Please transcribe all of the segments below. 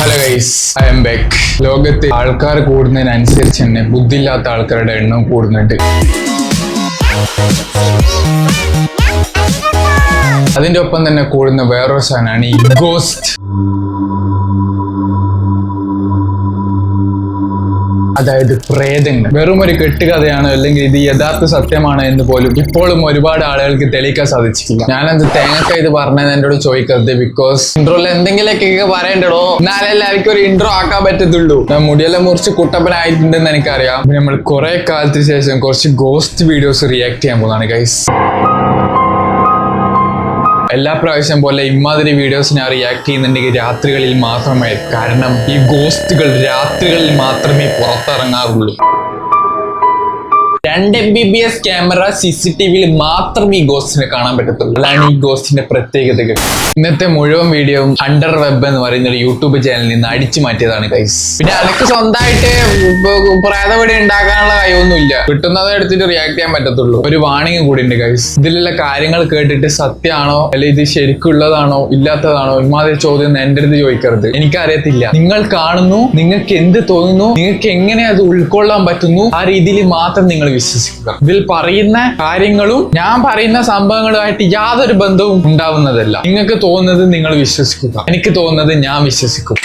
Hello guys I'm back ലോകത്തെ ആൾക്കാർ കൂടുന്നതിനനുസരിച്ച് തന്നെ ബുദ്ധിയില്ലാത്ത ആൾക്കാരുടെ എണ്ണം കൂടുന്നുണ്ട്. അതിന്റെ ഒപ്പം തന്നെ കൂടുന്ന വേറൊരു സാധനമാണ് ഈ ഗോസ്റ്റ് അതായത് പ്രേതങ്ങൾ. വെറും ഒരു കെട്ടുകഥയാണ് അല്ലെങ്കിൽ ഇത് യഥാർത്ഥ സത്യമാണ് എന്ന് പോലും ഇപ്പോഴും ഒരുപാട് ആളുകൾക്ക് തെളിയിക്കാൻ സാധിച്ചിട്ടില്ല. ഞാനത് തേങ്ങക്ക ഇത് പറഞ്ഞത് എന്നോട് ചോദിക്കരുത് ബിക്കോസ് ഇൻട്രോയിൽ എന്തെങ്കിലുമൊക്കെ പറയണ്ടോ എന്നാലേ എല്ലാവർക്കും ഒരു ഇൻട്രോ ആക്കാൻ പറ്റത്തുള്ളൂ. ഞാൻ മുടിയെല്ലാം മുറിച്ച് കുട്ടപ്പനായിട്ടുണ്ടെന്ന് എനിക്കറിയാം. നമ്മൾ കുറെ കാലത്തിന് ശേഷം കുറച്ച് ഗോസ്റ്റ് വീഡിയോസ് റിയാക്ട് ചെയ്യാൻ പോകുന്നതാണ് ഗൈസ് എല്ലാ പ്രാവശ്യം പോലെ ഇമാതിരി വീഡിയോസ് ഞാൻ റിയാക്ട് ചെയ്യുന്നുണ്ടെങ്കിൽ രാത്രികളിൽ മാത്രമേ കാരണം ഈ ഗോസ്റ്റുകൾ രാത്രികളിൽ മാത്രമേ പുറത്തിറങ്ങാറുള്ളൂ. രണ്ട് M B B S camera C C T വിയിൽ മാത്രമേ ഈ ഗോസ്റ്റിനെ കാണാൻ പറ്റത്തുള്ളൂ. അതാണ് ഈ ഗോസ്റ്റിന്റെ പ്രത്യേകതകൾ. ഇന്നത്തെ മുഴുവൻ വീഡിയോയും അണ്ടർ വെബ് എന്ന് പറയുന്ന ഒരു യൂട്യൂബ് ചാനലിൽ നിന്ന് അടിച്ചു മാറ്റിയതാണ് കൈസ് പിന്നെ അനക്ക് സ്വന്തമായിട്ട് പ്രേതപടി ഉണ്ടാക്കാനുള്ള കഴിവൊന്നുമില്ല. കിട്ടുന്നത് എടുത്തിട്ട് റിയാക്ട് ചെയ്യാൻ പറ്റത്തുള്ളൂ. ഒരു വാണിംഗ് കൂടി ഉണ്ട് കൈസ് ഇതിലുള്ള കാര്യങ്ങൾ കേട്ടിട്ട് സത്യമാണോ? അല്ലെ ഇത് ശരിക്കുള്ളതാണോ? ഇല്ലാത്തതാണോ? ഇമാതിരി ചോദ്യം എന്റെ അടുത്ത് ചോദിക്കരുത്. എനിക്കറിയത്തില്ല. നിങ്ങൾ കാണുന്നു നിങ്ങൾക്ക് എന്ത് തോന്നുന്നു നിങ്ങൾക്ക് എങ്ങനെ അത് ഉൾക്കൊള്ളാൻ പറ്റുന്നു ആ രീതിയിൽ മാത്രം നിങ്ങൾ വിശ്വസിക്കുക. ഇതിൽ പറയുന്ന കാര്യങ്ങളും ഞാൻ പറയുന്ന സംഭവങ്ങളുമായിട്ട് യാതൊരു ബന്ധവും ഉണ്ടാവുന്നതല്ല. നിങ്ങൾക്ക് തോന്നുന്നത് നിങ്ങൾ വിശ്വസിക്കുക. എനിക്ക് തോന്നുന്നത് ഞാൻ വിശ്വസിക്കും.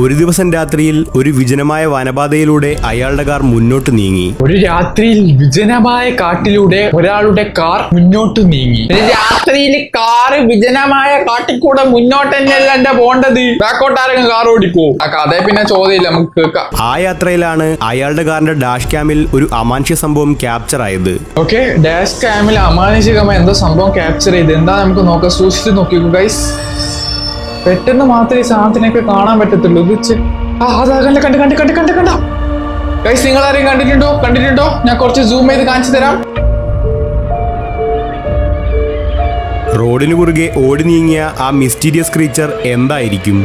ഒരു ദിവസം രാത്രിയിൽ ഒരു വിജനമായ വനപാതയിലൂടെ അയാളുടെ കാർ മുന്നോട്ട് നീങ്ങി. ഒരു രാത്രിയിൽ വിജനമായ കാട്ടിലൂടെ ഒരാളുടെ കാർ മുന്നോട്ട് നീങ്ങി. രാത്രിയിൽ കാറ് വിജനമായ കാട്ടിൽ കൂടെ മുന്നോട്ട് തന്നെയല്ല എന്റെ പോണ്ടത്. ബാക്കോട്ടാരും കാർ ഓടിക്കോ? ആ കഥയെ പിന്നെ ചോദ്യമില്ല നമുക്ക് കേൾക്കാം. ആ യാത്രയിലാണ് അയാളുടെ കാറിന്റെ ഡാഷ് ക്യാമിൽ ഒരു അമാനുഷ്യ സംഭവം ക്യാപ്ചർ ആയത്. ഓക്കെ ഡാഷ് ക്യാമിൽ അമാനുഷികമായ എന്തോ സംഭവം ക്യാപ്ചർ ചെയ്ത്. എന്താ നമുക്ക് നോക്കാം? സൂക്ഷിച്ച് നോക്കിക്കോ ഗൈസ് പെട്ടെന്ന് മാത്രമേ ഈ സാധനത്തിനൊക്കെ കാണാൻ പറ്റത്തുള്ളൂ. ഇത് ആ കണ്ട് കണ്ട് കണ്ട് കണ്ട് കണ്ട്? ഗൈസ് നിങ്ങൾ ആരെയും കണ്ടിട്ടുണ്ടോ? കണ്ടിട്ടുണ്ടോ? ഞാൻ കുറച്ച് സൂം ചെയ്ത് കാണിച്ചു തരാം. റോഡിന് കുറുകെ ഓടി നീങ്ങിയ ആ മിസ്റ്റീരിയസ് ക്രീച്ചർ എന്തായിരിക്കും?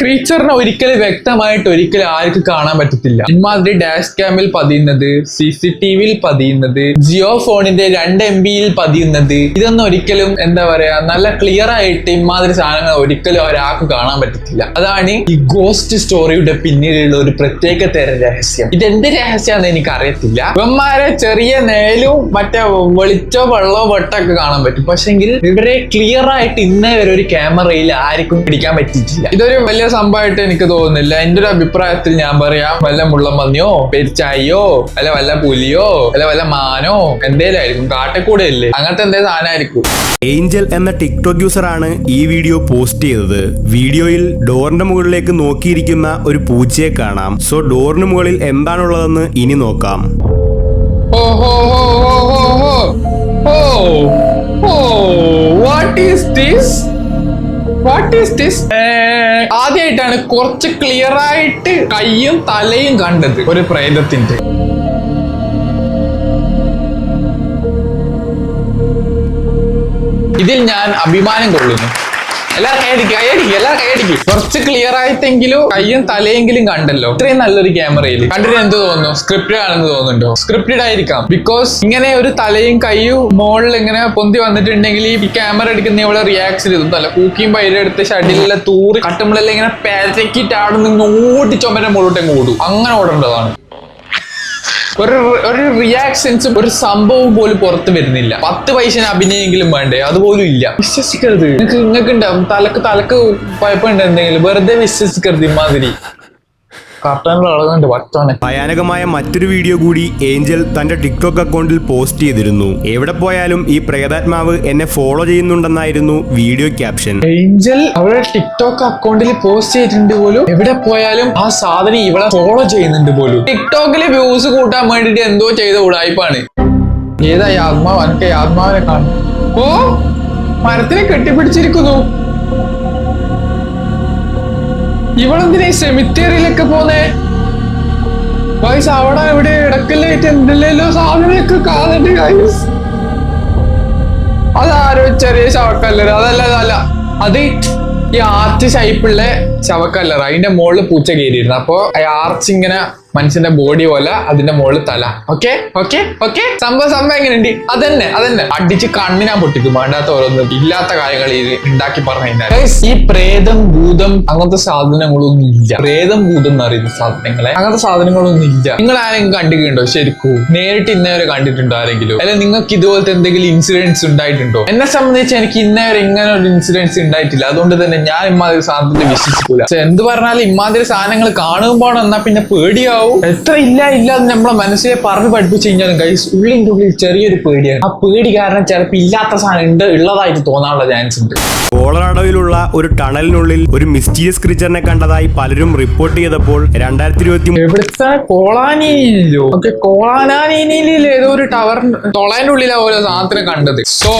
ക്രീച്ചറിനെ ഒരിക്കലും വ്യക്തമായിട്ട് ഒരിക്കലും ആർക്കും കാണാൻ പറ്റത്തില്ല. ഇമാതിരി ഡാഷ് ക്യാമിൽ പതിയുന്നത് സി സി ടി വിയിൽ പതിയുന്നത് ജിയോ ഫോണിന്റെ രണ്ട് എം ബിയിൽ പതിയുന്നത് ഇതൊന്നും ഒരിക്കലും എന്താ പറയാ നല്ല ക്ലിയർ ആയിട്ട് ഇമാതിരി സാധനങ്ങൾ ഒരിക്കലും ഒരാൾക്ക് കാണാൻ പറ്റത്തില്ല. അതാണ് ഈ ഗോസ്റ്റ് സ്റ്റോറിയുടെ പിന്നിലുള്ള ഒരു പ്രത്യേക തരം രഹസ്യം. ഇതെന്ത് രഹസ്യമാണെന്ന് എനിക്ക് അറിയത്തില്ല ഇവന്മാരെ ചെറിയ നേലും മറ്റേ വെളിച്ചോ വെള്ളോ വെട്ടൊക്കെ കാണാൻ പറ്റും. പക്ഷെങ്കിൽ ഇവരെ ക്ലിയർ ആയിട്ട് ഇന്നേ വരെ ഒരു ക്യാമറയിൽ ആർക്കും പിടിക്കാൻ പറ്റിയിട്ടില്ല. ഇതൊരു വലിയ സംഭവമായിട്ട് എനിക്ക് തോന്നുന്നില്ല. എന്റെ ഒരു അഭിപ്രായത്തിൽ ഞാൻ പറയാം വല്ല മുള്ളമന്നിയോ പെരിച്ചായിയോ അല്ല വല്ല പുലിയോ അല്ല വല്ല മാനോ എന്തേലായിരിക്കും? കാട്ടക്കൂടെ അല്ലേ അങ്ങനത്തെ എന്തേ സാധനമായിരിക്കും. ഏഞ്ചൽ എന്ന ടിക്ടോക്ക് ആണ് ഈ വീഡിയോ പോസ്റ്റ് ചെയ്തത്. വീഡിയോയിൽ ഡോറിന്റെ മുകളിലേക്ക് നോക്കിയിരിക്കുന്ന ഒരു പൂച്ചയെ കാണാം. സോ ഡോറിന് മുകളിൽ എന്താണുള്ളതെന്ന് ഇനി നോക്കാം. ഓ ഹോ ഹോ ഹോ ഹോ ഹോ ഓ what is this what is this ആദ്യമായിട്ടാണ് കുറച്ച് ക്ലിയർ ആയിട്ട് കയ്യും തലയും കണ്ടത് ഒരു പ്രേതത്തിന്റെ ഇതിൽ ഞാൻ അഭിമാനം കൊള്ളുന്നു. എല്ലാവരും കൈയടിക്കും കൈയടിക്കും എല്ലാവരും കൈയടിക്കും കുറച്ച് ക്ലിയർ ആയിട്ടെങ്കിലും കയ്യും തലയെങ്കിലും കണ്ടല്ലോ. ഇത്രയും നല്ലൊരു ക്യാമറയിൽ കണ്ടിട്ട് എന്ത് തോന്നുന്നു? സ്ക്രിപ്റ്റഡ് ആണെന്ന് തോന്നുന്നുണ്ടോ? സ്ക്രിപ്റ്റഡ് ആയിരിക്കാം. ബിക്കോസ് ഇങ്ങനെ ഒരു തലയും കൈയും മുകളിൽ ഇങ്ങനെ പൊന്തി വന്നിട്ടുണ്ടെങ്കിൽ ഈ ക്യാമറ എടുക്കുന്ന ഇവിടെ റിയാക്ഷൻ ചെയ്തു. തല കൂക്കിയും പൈരെടുത്ത് ഷടിലെ തൂറി കട്ടുമ്പോഴെല്ലാം ഇങ്ങനെ പെരക്കിട്ട് അവിടെ നിന്ന് ഓടി ചുമര മുകളിലോട്ട് ഓടും. അങ്ങനെ ഓടേണ്ടതാണ്. ഒരു ഒരു റിയാക്ഷൻസും ഒരു സംഭവം പോലും പുറത്ത് വരുന്നില്ല. പത്ത് പൈസ അഭിനയെങ്കിലും വേണ്ടേ? അതുപോലും ഇല്ല. വിശ്വസിക്കരുത്. നിങ്ങൾക്ക് നിങ്ങൾക്ക് ഉണ്ടാവും തലക്ക് തലക്ക് കുഴപ്പമുണ്ട് എന്തെങ്കിലും. വെറുതെ വിശ്വസിക്കരുത് ഇമാതിരി ഭയാനകമായ മറ്റൊരു വീഡിയോ കൂടി ഏഞ്ചൽ തന്റെ ടിക്ടോക്ക് അക്കൗണ്ടിൽ പോസ്റ്റ് ചെയ്തിരുന്നു. എവിടെ പോയാലും ഈ പ്രേതാത്മാവ് എന്നെ ഫോളോ ചെയ്യുന്നുണ്ടെന്നായിരുന്നു വീഡിയോ ക്യാപ്ഷൻ. ഏഞ്ചൽ അവരുടെ ടിക്ടോക്ക് അക്കൗണ്ടിൽ പോസ്റ്റ് ചെയ്തിട്ടുണ്ട് പോലും. എവിടെ പോയാലും ആ സാധനം ഇവളെ ഫോളോ ചെയ്യുന്നുണ്ട് പോലും. ടിക്ടോക്കിലെ വ്യൂസ് കൂട്ടാൻ വേണ്ടിട്ട് എന്തോ ചെയ്ത ഉടായ്പാണ്. ഏതായി ആത്മാവ്? എനിക്ക് ആത്മാവിനെ കാണും ഓ മരത്തിനെ കെട്ടിപ്പിടിച്ചിരിക്കുന്നു. ഇവളെന്തിനാ സെമിത്തേറിയിലൊക്കെ പോന്നേ? വയസ്സ് അവിടെ ഇവിടെ ഇടക്കല്ലായിട്ട് എന്തെല്ലോ സാധനമൊക്കെ കാണുന്നുണ്ട് ഗൈസ് അതാരോ ചെറിയ ശവക്കല്ലറ് അതല്ല അതല്ല. അത് ഈ ആർച്ച് ഷൈപ്പുള്ള ശവക്കല്ലറ് അതിന്റെ മുകളിൽ പൂച്ച കയറിയിരുന്നു. അപ്പൊ ആർച്ച് ഇങ്ങനെ മനുഷ്യന്റെ ബോഡി പോലെ അതിന്റെ മുകളിൽ തല. ഓക്കെ ഓക്കെ ഓക്കെ സംഭവം സംഭവം എങ്ങനെയുണ്ട്? അതന്നെ അതന്നെ. അടിച്ച് കണ്ണിനാ പൊട്ടിക്കും. വേണ്ടാത്ത ഓരോന്നും ഇല്ലാത്ത കാര്യങ്ങൾ ഇത് ഉണ്ടാക്കി പറഞ്ഞു കഴിഞ്ഞാൽ. ഈ പ്രേതം ഭൂതം അങ്ങനത്തെ സാധനങ്ങളൊന്നും ഇല്ല. പ്രേതം ഭൂതം എന്ന് പറയുന്ന സാധനങ്ങളെ അങ്ങനത്തെ സാധനങ്ങളൊന്നും ഇല്ല. നിങ്ങൾ ആരെങ്കിലും കണ്ടിട്ടുണ്ടോ? ശരിക്കും. നേരിട്ട് ഇന്നേവരെ കണ്ടിട്ടുണ്ടോ ആരെങ്കിലും? അല്ലെങ്കിൽ നിങ്ങൾക്ക് ഇതുപോലത്തെ എന്തെങ്കിലും ഇൻസിഡൻസ് ഉണ്ടായിട്ടുണ്ടോ? എന്നെ സംബന്ധിച്ച് എനിക്ക് ഇന്നേവരെ ഇങ്ങനെ ഒരു ഇൻസിഡൻസ് ഉണ്ടായിട്ടില്ല. അതുകൊണ്ട് തന്നെ ഞാൻ ഇമാതിരി സാധനത്തിൽ വിശ്വസിക്കൂല. എന്ത് പറഞ്ഞാലും ഇമാതിരി സാധനങ്ങൾ കാണുമ്പോൾ എന്നാ പിന്നെ പേടിയാവും. എത്ര ഇല്ല ഇല്ല എന്ന് നമ്മളെ മനസ്സിലെ പറഞ്ഞ് പഠിപ്പിച്ചു കഴിഞ്ഞാലും കൈസ് ഉള്ളിന്റെ ഉള്ളിൽ ചെറിയൊരു പേടിയാണ്. ആ പേടി കാരണം ചിലപ്പോൾ ഇല്ലാത്ത സാധനം ഉണ്ട് ഉള്ളതായിട്ട് തോന്നാനുള്ള ചാൻസ് ഉണ്ട്. കോളറാഡോയിലുള്ള ഒരു ടണലിനുള്ളിൽ ഒരു മിസ്റ്റീരിയസ് ക്രീച്ചറിനെ കണ്ടതായി പലരും റിപ്പോർട്ട് ചെയ്തപ്പോൾ രണ്ടായിരത്തി ഇരുപത്തി എവിടുത്തെ? കോളാനീനിയിലോ? ഓക്കെ കോളാനാനീനിയിൽ ഏതോ ഒരു ടവർ തൊളേന്റെ ഉള്ളിലാ ഓരോ സാധനത്തിനെ കണ്ടത്. സോ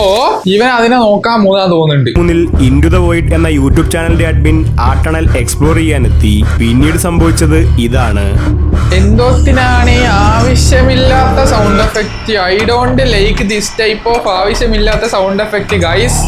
ഇവൻ അതിനെ നോക്കാൻ മൂന്നാ തോന്നുന്നുണ്ട്. മൂന്നിൽ ഇൻഡു ദ വോയിഡ് എന്ന യൂട്യൂബ് ചാനലിന്റെ അഡ്മിൻ ആ ടണൽ എക്സ്പ്ലോർ ചെയ്യാനെത്തി. പിന്നീട് സംഭവിച്ചത് ഇതാണ്. എന്തോത്തിനാണ് ആവശ്യമില്ലാത്ത sound effect I don't like this type of ആവശ്യമില്ലാത്ത sound effect guys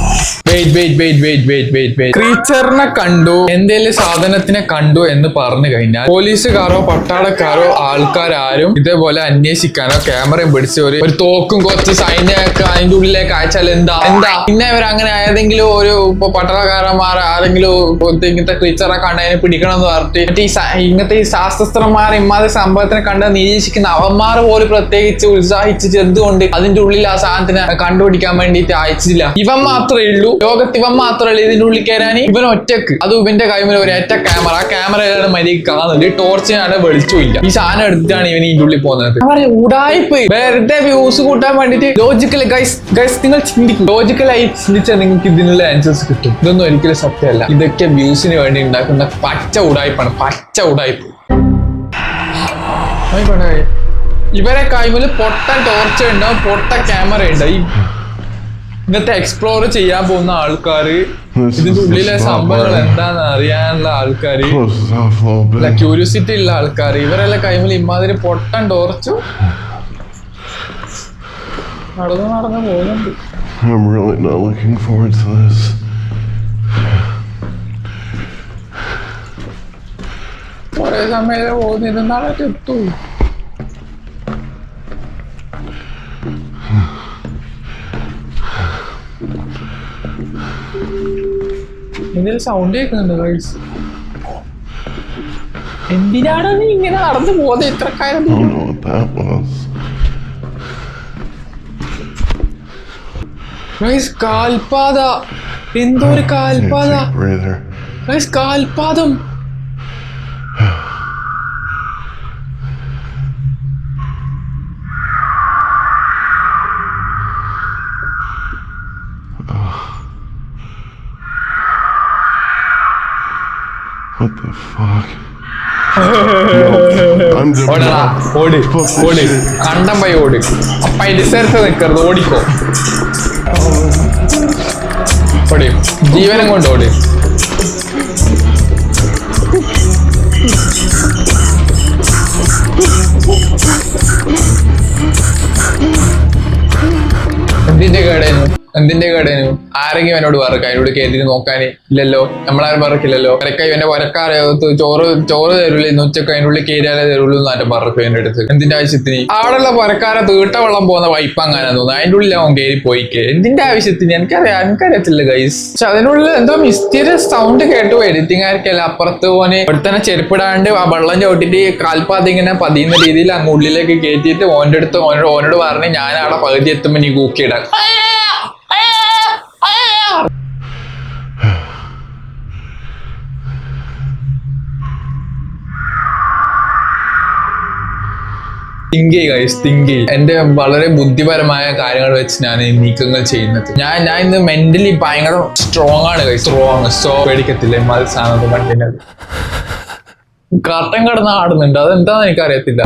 wait wait wait wait wait wait wait ക്രീച്ചറിനെ കണ്ടു എന്തേലും സാധനത്തിനെ കണ്ടു എന്ന് പറഞ്ഞു കഴിഞ്ഞാൽ പോലീസുകാരോ പട്ടാളക്കാരോ ആൾക്കാരും ഇതേപോലെ അന്വേഷിക്കാനോ ക്യാമറയും പിടിച്ച് ഒരു ഒരു തോക്കും കുറച്ച് സൈന്യൊക്കെ അതിന്റെ ഉള്ളിലേക്ക് അയച്ചാൽ എന്താ? എന്താ? പിന്നെ ഇവർ അങ്ങനെ ഏതെങ്കിലും ഒരു പട്ടാളക്കാരന്മാർ ആരെങ്കിലും ഇങ്ങനത്തെ ക്രീച്ചറെ കണ്ടതിനെ പിടിക്കണം എന്ന് പറഞ്ഞിട്ട് മറ്റേ ഇങ്ങനത്തെ ഈ ശാസ്ത്രജ്ഞന്മാർ ഇമാതിരി സംഭവത്തിനെ കണ്ട് നിരീക്ഷിക്കുന്ന അവന്മാർ പോലും പ്രത്യേകിച്ച് ഉത്സാഹിച്ച് എന്തുകൊണ്ട് അതിന്റെ ഉള്ളിൽ ആ സാധനത്തിനെ കണ്ടുപിടിക്കാൻ വേണ്ടിയിട്ട് അയച്ചില്ല ഇവൻ മാത്രമേ ഉള്ളൂ. ലോകത്ത് ഇവൻ മാത്രമേ ഉള്ളൂ ഇതിന്റെ ഉള്ളിൽ കയറാൻ. ഇവൻ ഒറ്റയ്ക്ക്. അത് ഇവന്റെ കൈമിൽ ഒരു ഒറ്റ ക്യാമറ ആ ക്യാമറയാണ് മര്യാദ കാണുന്നത്. ടോർച്ചിനാണ് വെളിച്ചമില്ല. ഈ സാധനം എടുത്തിട്ടാണ് ഇവൻ ഇതിന്റെ ഉള്ളിൽ പോകുന്നത്. ഉടായ്പ് വെറുതെ വ്യൂസ് കൂട്ടാൻ വേണ്ടിട്ട് ലോജിക്കൽ ഗൈസ് ഗൈസ് നിങ്ങൾ ചിന്തിക്കും. ലോജിക്കലായി ചിന്തിച്ചാൽ നിങ്ങൾക്ക് ഇതിനുള്ള ആൻസേഴ്സ് കിട്ടും. ഇതൊന്നും ഒരിക്കലും സത്യമല്ല. ഇതൊക്കെ വ്യൂസിന് വേണ്ടി ഉണ്ടാക്കുന്ന പച്ച ഉടായ്പാണ് പച്ച ഉടായ്പ് ഇവരെ കൈമിൽ പൊട്ട ടോർച്ച ഉണ്ടാവും പൊട്ട ക്യാമറ ഉണ്ട് ഈ ഇങ്ങനത്തെ എക്സ്പ്ലോർ ചെയ്യാൻ പോകുന്ന ആൾക്കാര് ഇതിന്റെ ഉള്ളിലെ സംഭവങ്ങൾ എന്താന്ന് അറിയാനുള്ള ആൾക്കാര്. ക്യൂരിയോസിറ്റി ഉള്ള ആൾക്കാർ ഇവരെല്ലാം കൈമിൽ ഇമാതിരി പൊട്ടൻ ടോർച്ചു നടന്നു നടന്നു പോകുന്നുണ്ട് I'm really not looking forward to this. കുറെ സമയം പോകുന്നു ഇത് നാളെ എത്തു. ഇതിൽ സൗണ്ട് കേൾക്കുന്നുണ്ട് ഗൈസ് എന്തിനാണ് നീ ഇങ്ങനെ നടന്നു പോകുന്നത്? ഇത്ര was. ഗൈസ് കാൽപാത. എന്തോ ഒരു Can't കാൽപാത. ഗൈസ് കാൽപാദം. What the fuck? ഓടടാ. ഓട് ഓട്. കണ്ടം പോയി ഓട് അപ്പ ഡിസേർട്ട് നിൽക്കരുത് ഓടിക്കോ ഓടി ജീവനം കൊണ്ട് ഓടി എന്തിന്റെ കേടേനു എന്തിന്റെ കേടേനു? ആരെങ്കിലും എന്നോട് വറക്കാൻ എന്നോട് കേട്ടിട്ട് നോക്കാന് ഇല്ലല്ലോ. നമ്മളാരും വറക്കില്ലല്ലോ വരക്കായി എന്നെ വരക്കാറോ ചോറ് ചോറ് തരുള്ളൂ ഉച്ചയ്ക്ക് അതിന്റെ ഉള്ളിൽ കയറിയാലേ തരുള്ളൂ എന്നാറ്റം പറക്കും എന്റെ അടുത്ത്. എന്തിന്റെ ആവശ്യത്തിന്? ആടുള്ള വരക്കാരെ തീട്ട വെള്ളം പോകുന്ന വൈപ്പ് അങ്ങനെ തോന്നുന്നു. അതിന്റെ ഉള്ളിൽ അവൻ കയറി പോയിക്ക്. എന്തിന്റെ ആവശ്യത്തിന്? എനിക്കറിയാം എനിക്കറിയത്തില്ല ഗൈസ് പക്ഷെ അതിനുള്ളിൽ എന്തോ മിസ്റ്റീരിയസ് സൗണ്ട് കേട്ടു. എഡിറ്റിംഗ് ആയിരിക്കല്ല. അപ്പുറത്ത് പോനെ ഇവിടെ ചെരുപ്പിടാണ്ട് ആ വെള്ളം ചവിട്ടിട്ട് കാൽപ്പാതി ഇങ്ങനെ പതിയുന്ന രീതിയിൽ അങ്ങ് ഉള്ളിലേക്ക് കയറ്റിയിട്ട് ഓന്റെ അടുത്ത് ഓനോട് ഓനോട് പറഞ്ഞ് ഞാൻ അവിടെ പകുതി എത്തുമ്പോൾ നീ കൂക്കിയിടാം. തിങ്ക് ഗൈസ് തിങ്ക് എന്റെ വളരെ ബുദ്ധിപരമായ കാര്യങ്ങൾ വെച്ച് ഞാൻ ഈ നീക്കങ്ങൾ ചെയ്യുന്നത്. ഞാൻ ഞാൻ ഇന്ന് മെന്റലി ഭയങ്കര സ്ട്രോങ് ആണ് ഗൈസ് സ്ട്രോങ് സോ പേടിക്കത്തില്ല? മതി സാധനത്ത് കണ്ടിന്യത് കട്ടൻ കിടന്ന് ആടുന്നുണ്ട്. അതെന്താന്ന് എനിക്കറിയത്തില്ല.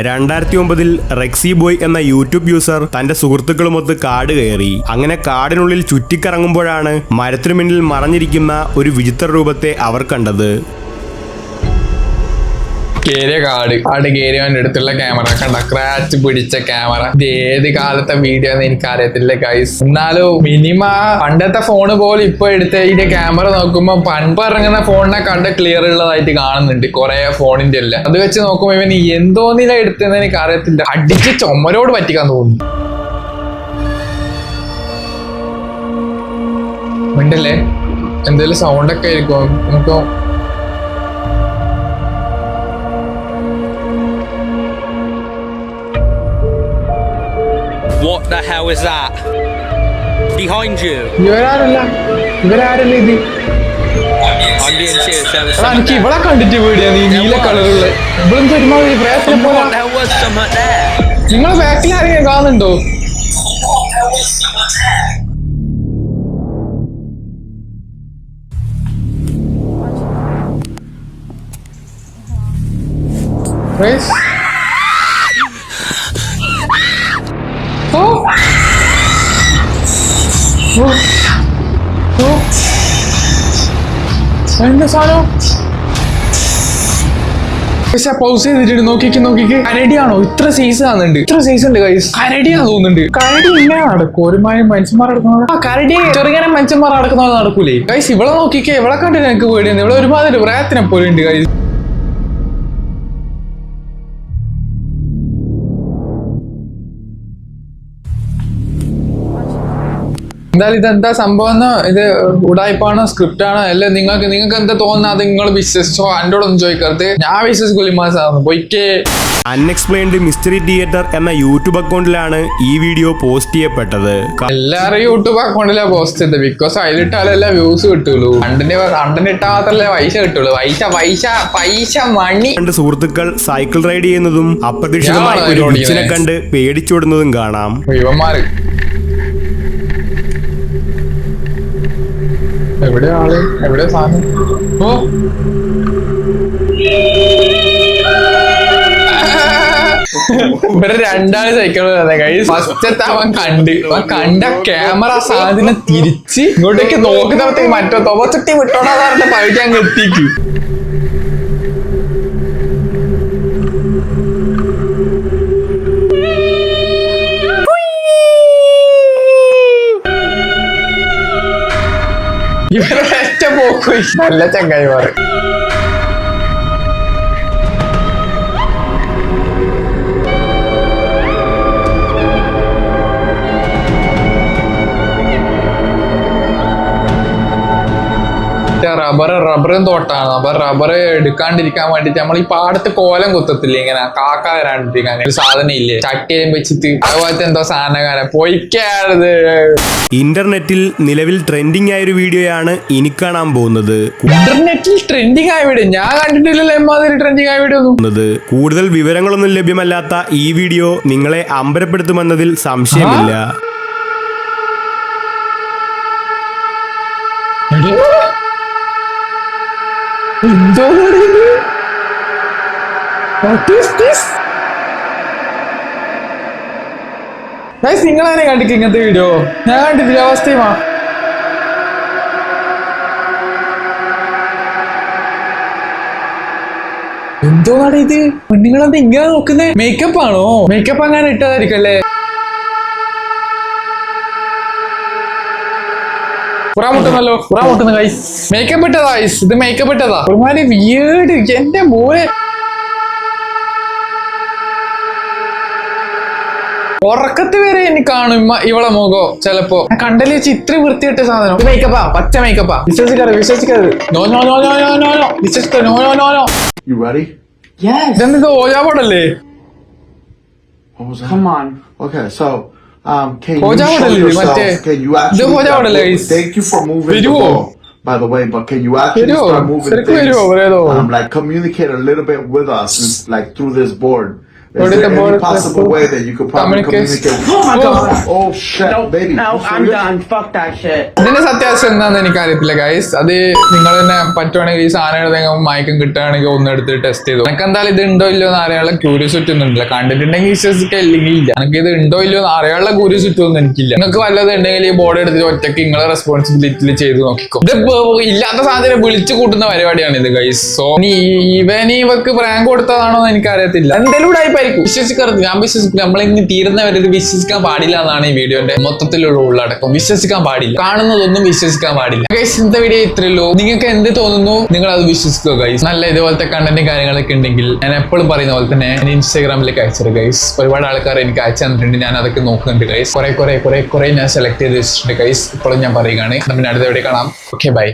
രണ്ടായിരത്തി ഒമ്പതിൽ റെക്സി ബോയ് എന്ന യൂട്യൂബ് യൂസർ തന്റെ സുഹൃത്തുക്കളുമൊത്ത് കാട് കയറി. അങ്ങനെ കാടിനുള്ളിൽ ചുറ്റിക്കറങ്ങുമ്പോഴാണ് മരത്തിനു മുന്നിൽ മറഞ്ഞിരിക്കുന്ന ഒരു വിചിത്ര രൂപത്തെ അവർ കണ്ടത്. കേറിയ കാട്. അവിടെ കേറിയവന്റെ അടുത്തുള്ള ക്യാമറ കണ്ട. ക്രാച്ച് പിടിച്ച ക്യാമറ ഇത് ഏത് കാലത്തെ വീഡിയോ എന്ന് എനിക്ക് അറിയത്തില്ല ഗൈസ് എന്നാലും മിനിമ പണ്ടത്തെ ഫോണ് പോലെ ഇപ്പൊ എടുത്ത ഇതിന്റെ ക്യാമറ നോക്കുമ്പോ പണ്ട് ഇറങ്ങുന്ന ഫോണിനെ കണ്ട് ക്ലിയർ ഉള്ളതായിട്ട് കാണുന്നുണ്ട്. കുറെ ഫോണിന്റെ അല്ല അത് വെച്ച് നോക്കുമ്പോ ഇവൻ എന്തോന്നില എടുത്തെന്ന് എനിക്ക് അറിയത്തില്ല അടിച്ച് ചുമരോട് പറ്റിക്കാൻ തോന്നുന്നു. ഉണ്ടല്ലേ? എന്തേലും സൗണ്ടൊക്കെ ആയിരിക്കും നമുക്ക് the hell is that? Behind you. ഇവരാരല്ല ഇവരാരല്ല ഇത് being serious. There was എടാ എനിക്ക് something there. ഇവളെ കണ്ടിട്ട് പേടിയാ നീ നീല കളറുള്ള ഇവളെന്ത് ഒരുമാതിരി പ്രയത്നം What? There was something there. നിങ്ങളെ ബാക്കിൽ ആരെങ്കിലും കാണുന്നുണ്ടോ Guys? പക്ഷെ പൗസ് ചെയ്തിട്ട് നോക്കിക്ക് നോക്കിക്ക്. കരടിയാണോ ഇത്ര സൈസ് ആണെന്നുണ്ട് ഇത്ര സൈസ് ഉണ്ട് കൈസ് കരടിയാ തോന്നുന്നുണ്ട്. കരടി ഇങ്ങനെ നടക്കും. ഒരുമാതിരി മനുഷ്യന്മാർ നടക്കുന്നത് ആ കരടി ചെറുങ്ങനെ മനുഷ്യന്മാർ നടക്കുന്നത് നടക്കൂലേ? കൈസ് ഇവളെ നോക്കിക്കേ. ഇവളെ കണ്ടിട്ട് എനിക്ക് പേടിയാണ്. ഇവിടെ ഒരുമാതിരി പ്രയത്നം പോലെ ഉണ്ട് കൈസ് എന്തായാലും ഇതെന്താ സംഭവം എന്ന് ഇത് ഉടായ്പാണോ സ്ക്രിപ്റ്റ് ആണോ അല്ലെ? നിങ്ങൾക്ക് നിങ്ങൾക്ക് എന്താ തോന്നുന്നത്? അത് നിങ്ങൾ വിശ്വസിച്ചോ? എന്നോടൊന്നും ചോദിക്കരുത്. ഞാൻ വിശ്വസിക്കൂലി മാസാണ് പോയിക്കേ. അൺഎക്സ്പ്ലെയിൻഡ് മിസ്റ്ററി തിയേറ്റർ എന്ന യൂട്യൂബ് അക്കൗണ്ടിലാണ് ഈ വീഡിയോ പോസ്റ്റ് ചെയ്യപ്പെട്ടത്. എല്ലാവരും യൂട്യൂബ് അക്കൗണ്ടിലാണ് പോസ്റ്റ് ചെയ്തത്. ബിക്കോസ് അതിലിട്ടാലല്ലേ വ്യൂസ് കിട്ടുള്ളൂ. കണ്ടന്റ് കണ്ടന്റ് ഇട്ടാത്തല്ലേ പൈസ കിട്ടുള്ളൂ. പൈസ പൈസ പൈസ മണി രണ്ട് സുഹൃത്തുക്കൾ സൈക്കിൾ റൈഡ് ചെയ്യുന്നതും അപ്രതീക്ഷിതമായി ഒരു കണ്ട് പേടിച്ചോടുന്നതും കാണാം. ഇവന്മാര്. എവിടെ ആൾ? എവിടെ സാധനം? ഓ. ഇവിടെ രണ്ടാൾ സൈക്കിൾ ഫസ്റ്റത്തെ അവൻ കണ്ട്. അവൻ കണ്ട ക്യാമറ സാധനം തിരിച്ച് ഇങ്ങോട്ടേക്ക് നോക്കുന്നപ്പോഴത്തേക്ക് മറ്റോ തൊവച്ചുട്ടി വിട്ടോടാ പറഞ്ഞ പഴിക്കാൻ എത്തിക്ക്. ഇവരുടെ ഒറ്റ പോക്കുപോയി നല്ല ചങ്ങായിമാർ. റബ്ബർ റബ്ബറും തോട്ടാണ്. അപ്പൊ റബ്ബർ എടുക്കാണ്ടിരിക്കാൻ വേണ്ടിട്ട് നമ്മൾ ഈ പാടത്ത് കോലം കുത്തത്തില്ലേ ഇങ്ങനെ. കാക്ക വരാണ്ടിരിക്കാൻ ഒരു സാധനം ഇല്ലേ? ചട്ടിയും വെച്ചിട്ട്. അതുപോലത്തെ എന്തോ സാധനം പൊയ്ക്കാണത് ഇന്റർനെറ്റിൽ നിലവിൽ ട്രെൻഡിങ് ആയ ഒരു വീഡിയോയാണ് ഇനി കാണാൻ പോകുന്നത്. ഇന്റർനെറ്റിൽ ട്രെൻഡിങ് ആയ വീഡിയോ. ഞാൻ കണ്ടിട്ടില്ലല്ലോ എമ്മാതിരി ട്രെൻഡിങ് ആയ വീഡിയോ കൂടുതൽ വിവരങ്ങളൊന്നും ലഭ്യമല്ലാത്ത ഈ വീഡിയോ നിങ്ങളെ അമ്പരപ്പെടുത്തുമെന്നതിൽ സംശയമില്ല. This? Guys, നിങ്ങളെന്നെ കണ്ടിക്ക് ഇങ്ങനത്തെ വീഡിയോ ഞാൻ കണ്ടിട്ടില്ല അവസ്ഥയുമാ. എന്തോ ഇത് പെണ്ണുങ്ങളെന്താ ഇങ്ങനെ നോക്കുന്നേ? മേക്കപ്പ് ആണോ? മേക്കപ്പ് അങ്ങനെ ഇട്ടതായിരിക്കല്ലേ പുറ മുട്ടുന്നല്ലോ പുറ മുട്ടുന്ന ഗൈസ് മേക്കപ്പ് ഇട്ടതാ ഗൈസ് ഇത് മേക്കപ്പ് ഇട്ടതാ. ഒരുമാതിരി വീട് എന്റെ മോനെ. ഉറക്കത്ത് വരെ എനിക്ക് കാണും ഇവളെ മുഖോ ചെലപ്പോ. കണ്ടൽ കണ്ടല്ലേ വെച്ച് ഇത്ര വൃത്തിയിട്ട സാധനം. മേക്കപ്പാ പച്ച മേക്കപ്പാ വിശ്വസിക്കരുത് വിശ്വസിക്കരുത് no no no no no no no വിശ്വസിക്ക no no no no? ഇതെന്ത് was that? Come on. Okay, so Um, can you show yourself? Can you actually? Thank you for moving the ball. By the way, but can you actually start moving things? Um, like communicate a little bit with us, like through this board. Is there the any possible way that you could probably Communicate- communicate? Oh my god. Oh shit, No, baby. no, you I'm serious? done. Fuck that shit. ഇതിന്റെ സത്യാവസ്ഥ എന്താണെന്ന് എനിക്ക് അറിയത്തില്ല guys അത് നിങ്ങൾ തന്നെ പറ്റുവാണെങ്കിൽ ഈ സാധനം ഏതെങ്കിലും മയക്കം കിട്ടുകയാണെങ്കിൽ ഒന്ന് എടുത്ത് ടെസ്റ്റ് ചെയ്തു നിനക്ക് എന്തായാലും ഇത് ഉണ്ടോ ഇല്ലയോ എന്ന് അറിയാനുള്ള ക്യൂരിയോസിറ്റി ഒന്നും ഇല്ല കണ്ടിട്ടുണ്ടെങ്കിൽ വിശ്വസിക്കാൻ ഇല്ലെങ്കിൽ ഇല്ല എനിക്ക് ഇത് ഉണ്ടോ ഇല്ലയോ എന്ന് അറിയാനുള്ള ക്യൂരിയോസിറ്റി ഒന്നും എനിക്കില്ല നിങ്ങൾക്ക് വല്ലതും ഉണ്ടെങ്കിൽ ഈ ബോർഡ് എടുത്തിട്ട് ഒറ്റയ്ക്ക് നിങ്ങളെ റെസ്പോൺസിബിലിറ്റിയിൽ ചെയ്ത് നോക്കിക്കോ ഇത് ഇപ്പൊ ഇല്ലാത്ത സാധനം വിളിച്ചു കൂട്ടുന്ന പരിപാടിയാണ് ഇത് ഗൈസ് സോ ഇനി ഇവൻ ഇവക്ക് പ്രാങ്ക് കൊടുത്തതാണോ എന്ന് എനിക്ക് അറിയത്തില്ല എന്തെങ്കിലും ഉടായിപ്പായിരിക്കും വിശ്വസിക്കരുത് ഞാൻ വിശ്വസിക്കും നമ്മളിങ്ങനെ തീരുന്നവരെ ഇത് വിശ്വസിക്കാൻ പാടില്ല എന്നാണ് ഈ വീഡിയോന്റെ മൊത്തത്തിലുള്ള ഉള്ളടക്കം. വിശ്വസിക്കാൻ പാടില്ല. കാണുന്നതൊന്നും വിശ്വസിക്കാൻ പാടില്ല. ഇന്നത്തെ വീഡിയോ ഇത്രയല്ലോ നിങ്ങൾക്ക് എന്ത് തോന്നുന്നു? നിങ്ങൾ അത് വിശ്വസിക്കുക ഗൈസ് നല്ല ഇതുപോലത്തെ കണ്ടന്റ് കാര്യങ്ങളൊക്കെ ഉണ്ടെങ്കിൽ ഞാൻ എപ്പോഴും പറയുന്ന പോലെ തന്നെ ഞാൻ ഇൻസ്റ്റാഗ്രാമിലേക്ക് അയച്ചത് ഗൈസ് ഒരുപാട് ആൾക്കാർ എനിക്ക് അയച്ചു തന്നിട്ടുണ്ട്. ഞാൻ അതൊക്കെ നോക്കുന്നുണ്ട് ഗൈസ് കുറെ കുറെ കുറെ കുറെ ഞാൻ സെലക്ട് ചെയ്ത് വെച്ചിട്ടുണ്ട് ഗൈസ് ഇപ്പോഴും ഞാൻ പറയുകയാണ്. നമ്മൾ അടുത്ത വീഡിയോ കാണാം. Okay bye